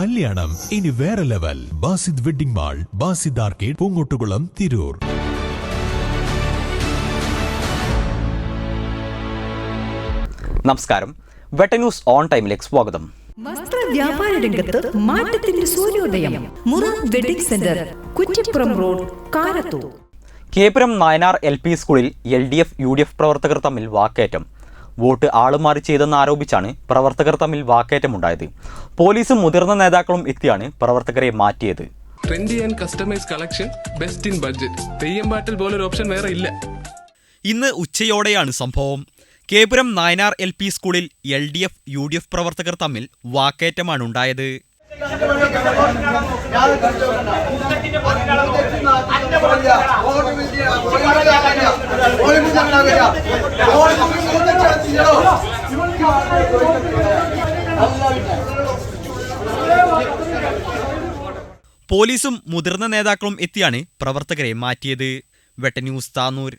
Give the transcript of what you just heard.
കല്യാണം. ഇനി വേറെ level. Basid wedding mall Basid arcade Poongottukulam Tirur. നമസ്കാരം. വെട്ട ന്യൂസ് ഓൺ ടൈമിലേക്ക് സ്വാഗതം. വസ്ത്ര വ്യാപാര രംഗത്ത് മാറ്റത്തിന്റെ സൂര്യോദയം. മുറ wedding centre Kuttippuram road Karathur. Kepuram Nayanar L P സ്കൂളിൽ L D F U D F പ്രവർത്തകർ തമ്മിൽ വാക്കേറ്റം. വോട്ട് ആളുമാറി ചെയ്തെന്ന് ആരോപിച്ചാണ് പ്രവർത്തകർ തമ്മിൽ വാക്കേറ്റമുണ്ടായത്. പോലീസും മുതിർന്ന നേതാക്കളും എത്തിയാണ് പ്രവർത്തകരെ മാറ്റിയത്. Trendy and customise collection best in budget Theyyam പാട്ടിൽ പോലൊരു ഓപ്ഷൻ വേറെ ഇല്ല. ഇന്ന് ഉച്ചയോടെയാണ് സംഭവം. കേപുരം നായനാർ എൽ പി സ്കൂളിൽ L D F U D F പ്രവർത്തകർ തമ്മിൽ വാക്കേറ്റമാണ് ഉണ്ടായത് പോലീസും മുതിർന്ന നേതാക്കളും എത്തിയാണ് പ്രവർത്തകരെ മാറ്റിയത്. വെട്ട ന്യൂസ് താന്നൂർ